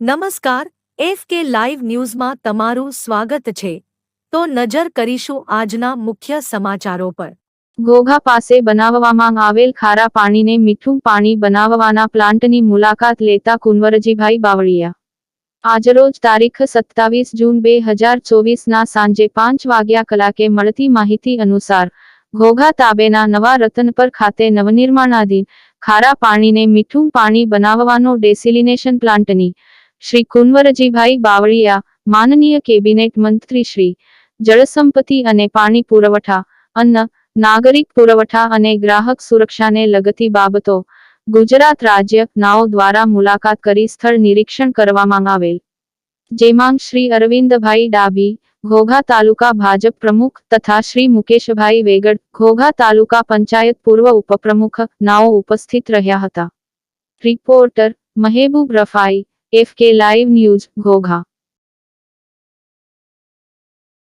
નમસ્કાર, F K live ન્યૂઝમાં તમારું સ્વાગત છે. તો નજર કરીશું આજના મુખ્ય સમાચારો પર. ઘોઘા પાસે બનાવવામાં આવેલ ખારા પાણીને મીઠું પાણી બનાવવાના પ્લાન્ટની મુલાકાત લેતા કુંવરજીભાઈ બાવળિયા. આજરોજ તારીખ સત્તાવીસ જૂન બે હજાર ચોવીસના સાંજે પાંચ વાગ્યા કલાકે મળતી માહિતી અનુસાર ઘોઘા તાબેના નવા રતનપર ખાતે નવનિર્માણાધીન ખારા પાણીને મીઠું પાણી બનાવવાનો ડેસિલિનેશન પ્લાન્ટની શ્રી કુંવરજીભાઈ બાવળિયા, માનનીય કેબિનેટ મંત્રી શ્રી જળસંપત્તિ અને પાણી પુરવઠા, અન્ન, નાગરિક પુરવઠા અને ગ્રાહક સુરક્ષાને લગતી બાબતો ગુજરાત રાજ્ય નાઓ દ્વારા મુલાકાત કરી સ્થળ નિરીક્ષણ કરવામાં આવેલ. જેમાં શ્રી અરવિંદભાઈ ડાભી, ઘોઘા તાલુકા ભાજપ પ્રમુખ તથા શ્રી મુકેશભાઈ વેગડ, ઘોઘા તાલુકા પંચાયત પૂર્વ ઉપપ્રમુખ નાઓ ઉપસ્થિત રહ્યા હતા. Reporter Mehboob Rafai F K live news Ghogha